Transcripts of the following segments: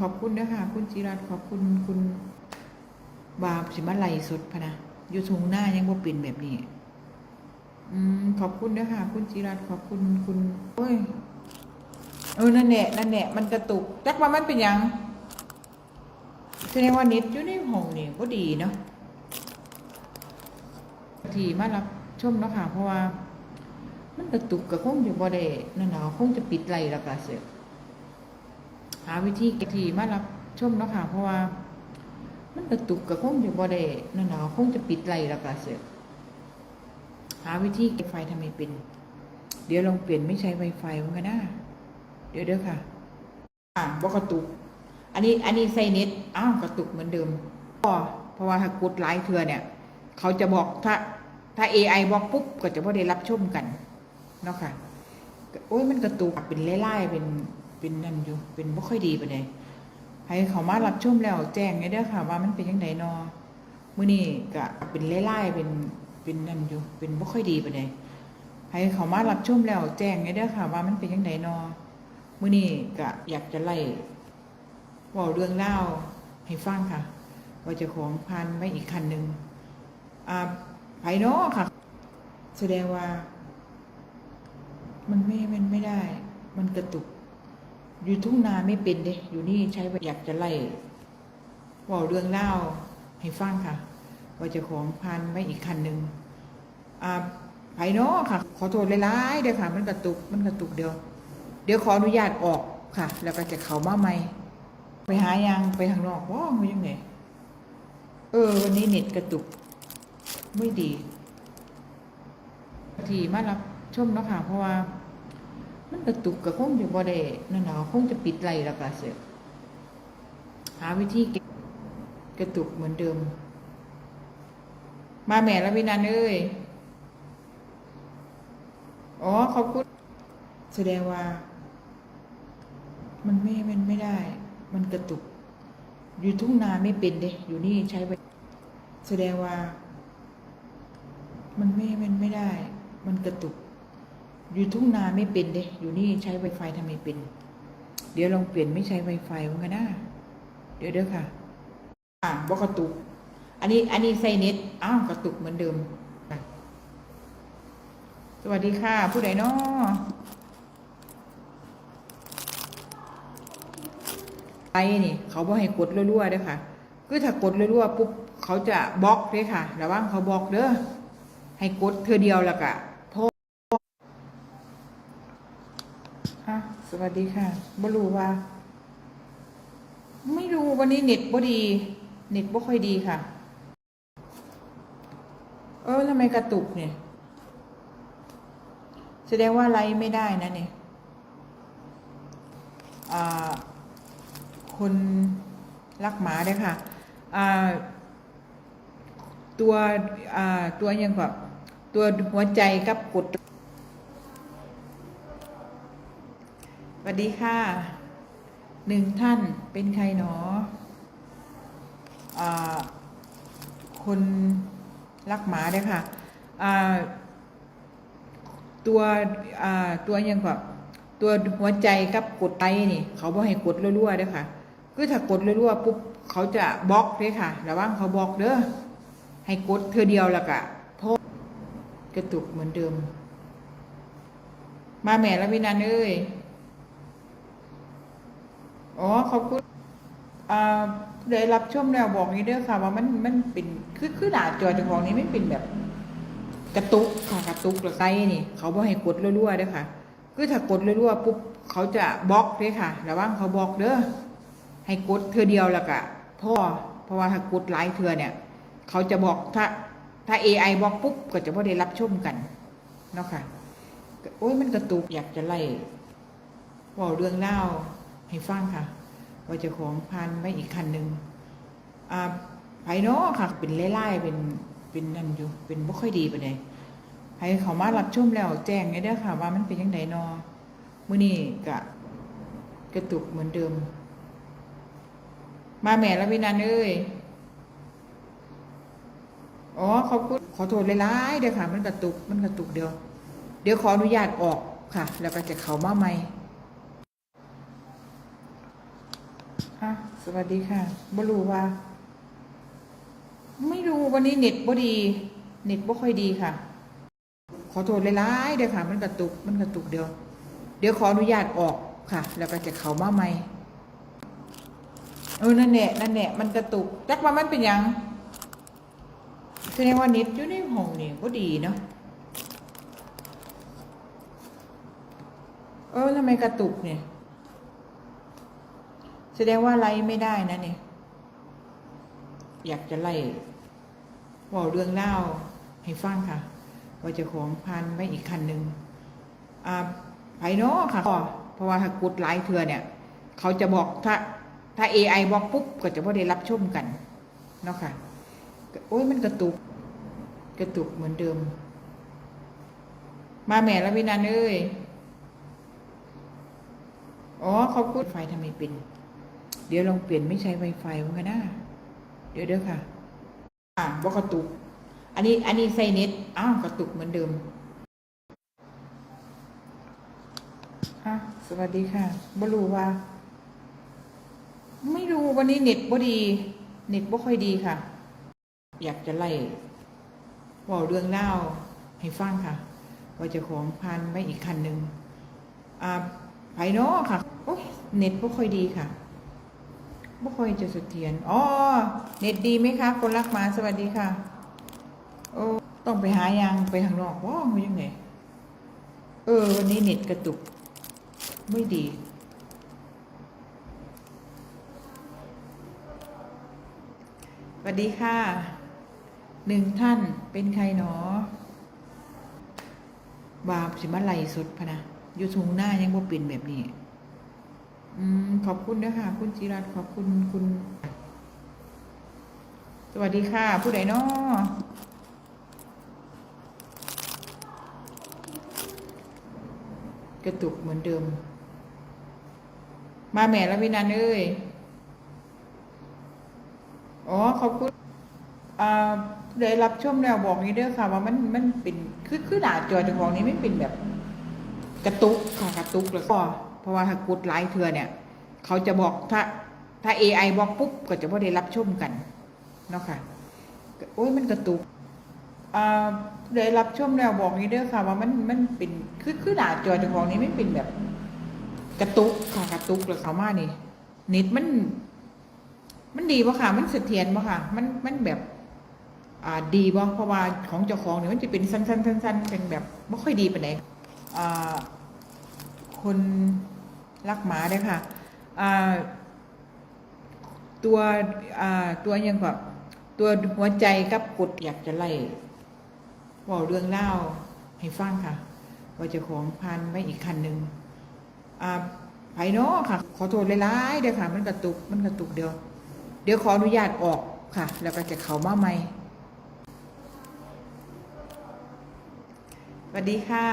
ขอบคุณนะคะคุณจิรัตขอบคุณคุณบาสิมาไล่สดพนะอยู่ทงหน้ายังบ่เป็นแบบนี้ อืมขอบคุณนะคะคุณจิรัตขอบคุณคุณโอ้ยเออนั่นแหละนั่นแหละมันกระตุกจักว่ามันเป็นยังแสดงว่าน็ตอยู่ในห้องนี่ก็ดีเนาะทีมารับชมเนาะค่ะ เพราะว่า มันกระตุกก็คงจะบ่ได้นั่นเนาะคงจะปิดไลแล้วก็เสีย หาวิธีเกที่มารับชมเนาะค่ะ เพราะว่า มันกระตุกก็คงจะบ่ได้นั่นเนาะคงจะปิดไลแล้วก็เสียหาวิธีเก็บไฟทำไมเป็น เดี๋ยวลองเปลี่ยนไม่ใช้ไวไฟมันกันนะเดี๋ยวเด้อค่ะ อ่าบ่กระตุก อันนี้อันนี้ใส่เน็ตอ้าวกระตุกเหมือนเดิมก็เพราะว่าถ้ากดไลค์เทือเนี่ย เขาจะบอกถ้าถ้า AI บอกปุ๊บก็จะบ่ได้รับชมกันเนาะค่ะโอ้ยมันกระตุกเป็นไล่ๆเป็น เป็นนั่นอยู่เป็นบ่ค่อยดีปานใดให้เขามารับชมแล้วแจ้งไงเด้อค่ะ ว่ามันเป็นจังไดนอมื้อนี้ก็เป็นไล่ๆเป็นเป็นนั่นอยู่เป็นบ่ค่อยดีปานใดให้เขามารับชมแล้วแจ้งไงเด้อค่ะ ว่ามันเป็นจังไดนอมื้อนี้ก็อยากจะไล่เว้าเรื่องเล่าให้ฟังค่ะ ว่าจะของพันไว้อีกคันหนึ่งอ่าไผเนาะค่ะ แสดงว่า มันไม่มันไม่ได้ มันกระตุก อยู่ทุ่งนาไม่เป็นเด้อยู่นี่ใช้อยากจะไล่ว่าเรื่องเล่าให้ฟังค่ะ ว่าจะของพันไว้อีกคันหนึ่งอ่าไผเนาะค่ะ ขอโทษหลายๆเด้อค่ะ มันกระตุกมันกระตุกเดียว เดี๋ยวขออนุญาตออกค่ะ แล้วก็จะเข้ามาใหม่ ไปหายางไปทางนอกว้าวมันยังไงเออ วันนี้เน็ตกระตุก ไม่ดี ที่มารับชมเนาะค่ะ เพราะว่า มันกระตุกก็คงจะบ่ได้นั่นเนาะคงจะปิดไลแล้วก็เสียหาวิธีเก็บกระตุกเหมือนเดิม มาแม่และวินันเอ้ยอ๋อเขอบคุณแสดงว่า มันไม่มันไม่ได้ มันกระตุก อยู่ทุ่งนาไม่เป็นเด้อยู่นี่ใช้ไว้แสดงว่า มันไม่มันไม่ได้ มันกระตุก อยู่ทุ่งนาไม่เป็นเด้อยู่นี่ใช้ไวไฟทำไมเป็น เดี๋ยวลองเปลี่ยนไม่ใช้ไวไฟมันกันนะเดี๋ยวเด้อค่ะ อ่าบอกกระตุก อันนี้ อันนี้ใส่เน็ตอ้าวกระตุกเหมือนเดิมสวัสดีค่ะ ผู้ใดเนาะไปนี่ เขาบอกให้กดรัวๆเด้อค่ะคือถ้ากดรัวๆปุ๊บเขาจะบล็อกเลยค่ะระวังเขาบล็อกเด้อให้กดเธอเดียวแล้วก็่ะสวัสดีค่ะบรู้ว่า ไม่รู้วันนี้เน็ตบ่ดี เน็ตบ่ค่อยดีค่ะ เออทำไมกระตุกเนี่ย แสดงว่าไลฟ์ไม่ได้นะเนี่ยคนรักหมาเด้อค่ะตัวตัวยังแบบตัวหัวใจกับกด วัสดีค่ะ หนึ่งท่านเป็นใครหนออคนรักหมาด้อค่ะ ตัวตัวยังแบบตัวหัวใจกับกดไตนี่ เขาบอกให้กดรัวๆเด้อค่ะ คือถ้ากดรัวๆปุ๊บเขาจะบล็อกเลยค่ะระวังเขาบล็อกเด้อให้กดเธอเดียวล้วก็โทษกระตุกเหมือนเดิม มาแม่ละวินันเอ้ย อ๋อขอบคุณอ่าได้รับชมแล้วบอกนี้เด้อค่ะ ว่ามันมันเป็นคือคือหน้าจอจ้าของนี้ไม่เป็นแบบกระตุกค่ะกระตุกหรือไซนี่ เขาบอกให้กดรัวๆเด้อค่ะ คือถ้ากดรัวๆปุ๊บเขาจะบล็อกเลยค่ะระวังเขาบล็อกเด้อให้กดเธอเดียวแล้วก็โทษเพราะว่าถ้ากดหลายเธอเนี่ย เขาจะบอกถ้าถ้า AI บล็อกปุ๊บก็จะไม่ได้รับชมกันเนาะค่ะโอ้ยมันกระตุกอยากจะไล่เว่าเรื่องเล่าให้ฟังค่ะ ว่าจะของพันไว้อีกคันหนึ่งอ่าไผเนาะค่ะ เป็นไล่ๆเป็นเป็นนั่นอยู่เป็นบ่ค่อยดีปานใดให้เขามารับชมแล้วแจ้งไงเด้อค่ะ ว่ามันเป็นยังไงนอมื้อนี้ก็กระตุกเหมือนเดิม มาแม่ละวินันเอ้ยอ๋อขอบคุณขอโทษหลายๆเด้อค่ะ มันกระตุกมันกระตุกเดียว เดี๋ยวขออนุญาตออกค่ะ แล้วก็จะเขามาใหม่ อะสวัสดีค่ะบรูว่า ไม่รู้วันนี้เน็ตบ่ดี เน็ตบ่ค่อยดีค่ะ ขอโทษหลายๆเด้อค่ะ มันกระตุก มันกระตุกเดี๋ยว เดี๋ยวขออนุญาตออกค่ะ แล้วก็จะเข้ามาใหม่เออนั่นแหละนั่นแหละมันกระตุกจักว่ามันเป็นยังแสดงว่าเน็ตอยู่ในห้องนี่บ่ดีเนาะเออทำไมกระตุกเนี่ย แสดงว่าไล่ไม่ได้นะเนี่ย อยากจะไล่บอกเรื่องเล่าให้ฟังค่ะว่าจะของพันไว้อีกคันหนึ่งอ่าไผเนาะค่ะเพราะว่าถ้ากดไลค์เธอเนี่ย เขาจะบอกถ้าถ้า AI บอกปุ๊บก็จะไม่ได้รับชมกันเนาะค่ะ โอ้ยมันกระตุก กระตุกเหมือนเดิม มาแม่และวินันเอ้ย อ๋อเขาพูดไฟทำไมเป็น เดี๋ยวลองเปลี่ยนไม่ใช้ Wi-Fi มันก็ได้เดี๋ยวเดี๋ยวค่ะ อ่าบอกกระตุก อันนี้ อันนี้ใส่เน็ตอ้าวกระตุกเหมือนเดิมอะสวัสดีค่ะบรูว่า ไม่รู้วันนี้เน็ตบ่ดี เน็ตบ่ค่อยดีค่ะ อยากจะไล่บอกเรื่องเล่าให้ฟังค่ะ ว่าจะของพันไว้อีกคันหนึ่งอ่าไผเนาะค่ะโอ้ยเน็ตบ่ค่อยดีค่ะ บ่ค่อยจะเสถียรอ๋อ เน็ตดีไหมคะ คนรักหมาสวัสดีค่ะ โอ้ ต้องไปหายางไปข้างนอกว้าวยังไงเออ วันนี้เน็ตกระตุก ไม่ดี สวัสดีค่ะ หนึ่งท่านเป็นใครหนอบาปสิมาไลสุดพนะ อยู่ทุงหน้ายังบ่เป็นแบบนี้ อืมขอบคุณนะคะคุณจิรัตขอบคุณคุณ สวัสดีค่ะ ผู้ใดนาะกระตุกเหมือนเดิม มาแม่ละวินันเอ้ยอ๋อขอบคุณอ่าผู้ใดรับชมแล้วบอกนี้เด้อค่ะ ว่ามันมันเป็นคือคือหน้าจอจ้าของนี้ไม่เป็นแบบ กระตุกค่ะกระตุกแล้วก็ ราะว่าถ้ากดไลค์เธอเนี่ย เขาจะบอกถ้าถ้า AI บอกปุ๊บก็จะไม่ได้รับชมกันเนาะค่ะ โอ้ยมันกระตุกอ่าผู้รับชมแล้วบอกนี้เด้อค่ะ ว่ามันมันเป็นคือคือหน้าจอเจ้าของนี้ไม่เป็นแบบ กระตุกค่ะกระตุกแล้วเขามานี่เน็ตมัน มันดีป่ะค่ะ มันเสถียรป่ะค่ะ มันมันแบบอ่าดีป่ะเพราะว่าของเจ้าของเนี่ยมันจะเป็นสั้นๆสั้นๆเป็นแบบไม่ค่อยดีไปไหนอ่าคน รักหมาเลยค่ะตัวตัวยังแบบตัวหัวใจกับกดอยากจะไล่บอกเรื่องเล่าให้ฟังค่ะ ว่าจะของพันไว้อีกคันหนึ่งอ่าไผเนาะค่ะ ขอโทษหลายๆเด้อค่ะ มันกระตุกมันกระตุกเดียว เดี๋ยวขออนุญาตออกค่ะ แล้วก็จะเข้ามาใหม่สวัสดีค่ะ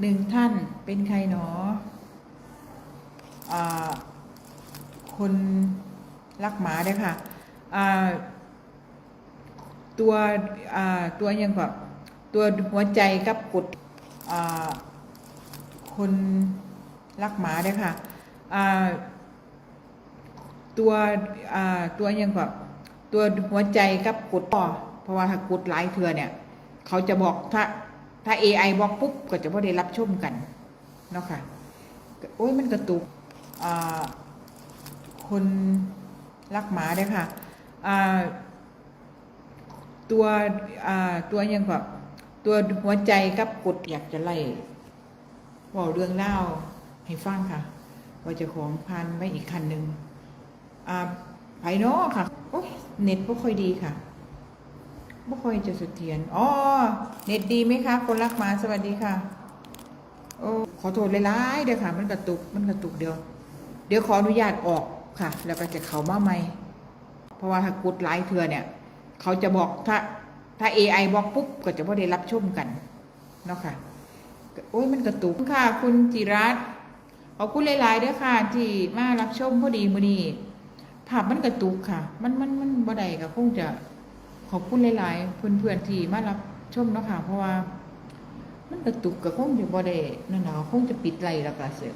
หนึ่งท่านเป็นใครหนออ่า คนรักหมาเลยค่ะตัวตัวยังแบบตัวหัวใจกับกดคนรักหมาเลยค่ะตัวตัวยังแบบตัวหัวใจกับกดเพราะว่าถ้ากดไลค์เธอเนี่ย เขาจะบอกถ้าถ้า AI บอกปุ๊บก็จะไม่ได้รับชมกันเนาะค่ะโอ้ยมันกระตุก คนรักหมาเลยค่ะตัวตัวยังแบบตัวหัวใจกับกดอยากจะไล่บอกเรื่องเล่าให้ฟังค่ะ ว่าจะของพันไว้อีกคันหนึ่งอ่าไผเนาะค่ะโอ้ยเน็ตไม่ค่อยดีค่ะไม่ค่อยจะเสถียรอ๋อเน็ตดีไหมคะคนรักหมาสวัสดีค่ะ โอ้ขอโทษหลายๆเด้อค่ะ มันกระตุกมันกระตุกเดียว ดี๋ยวขออนุญาตออกค่ะ แล้วก็จะเข้ามาใหม่ เพราะว่าถ้ากดไลค์เธอเนี่ย เขาจะบอกถ้าถ้า AI บอกปุ๊บ ก็จะไม่ได้รับชมกันเนาะค่ะโอ้ยมันกระตุกค่ะ คุณจิรัตขอบคุณหลายๆเด้อค่ะ ที่มารับชมพอดีมือนี้ภาพมันกระตุกค่ะ มันมันมันบ่ได้ก็คงจะขอบคุณหลายๆเพื่อนๆที่มารับชมเนาะค่ะ เพราะว่า มันกระตุกก็คงจะบ่ได้นั่นน่ะคงจะปิดไลน์แล้วก็เสีย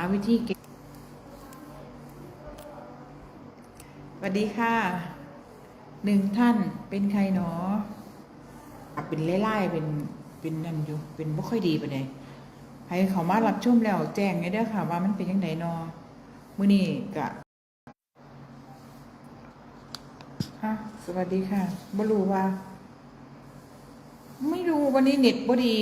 าวิธีเก็บสวัสดีค่ะ หนึ่งท่านเป็นใครหนอเป็นไล่ๆเป็นเป็นนั่นอยู่เป็นบ่ค่อยดีไปไหนให้เขามารับชมแล้วแจ้งไงเด้อค่ะ ว่ามันเป็นยังไงนอมื้อนี้กะฮะสวัสดีค่ะบ่รู้ว่า ไม่รู้วันนี้เน็ตบ่ดี